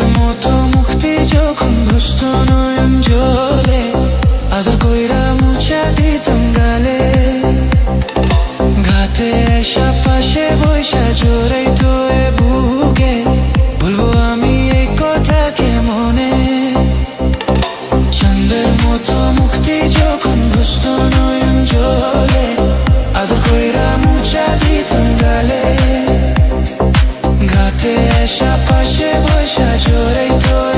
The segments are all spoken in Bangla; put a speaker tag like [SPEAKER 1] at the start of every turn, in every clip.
[SPEAKER 1] মতো মুক্তি যখন নয়ন জলে আদর কইরা দিতাম গালে। এসা পাশে বৈশা তো এ বুকে বলব আমি এই কথা কে মনে? চন্দের মতো মুক্তি যখন ঘুষত নয়ন জলে আদর কইরা মুছা দিতাম গালে। ঘাতে এসা পাশে বসা জোরে তো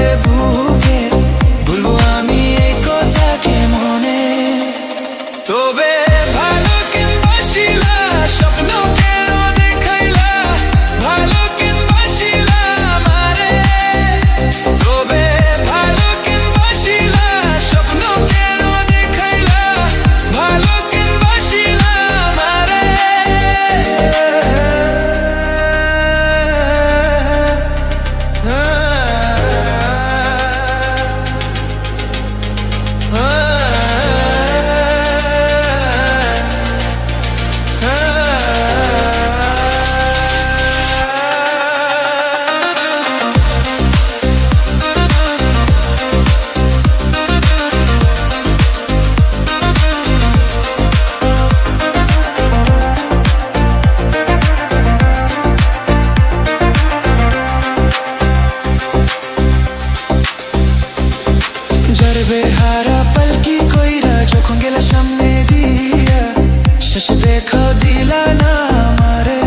[SPEAKER 1] দেখা দিলা না আমারে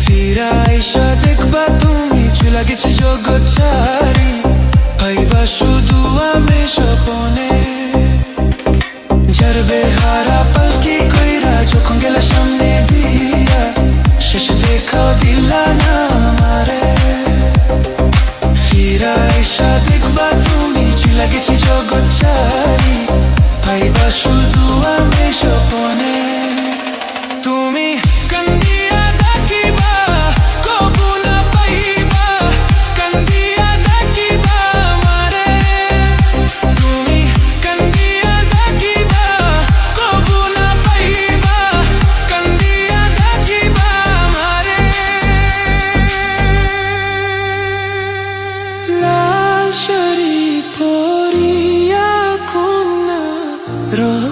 [SPEAKER 1] ফিরা আইসা দেখবা তুমি চুলা গেছে জগৎ ছাড়ি পাইবা শুধু আমি স্বপনে জরবে হারা পলকি কইরা যখন গেলা সামনে দিয়া শেষ দেখা দিলা না আমারে ফিরা এসা দেখবা তুমি চুলা গেছি জগৎ ছাড়ি পাইবা শুধু otro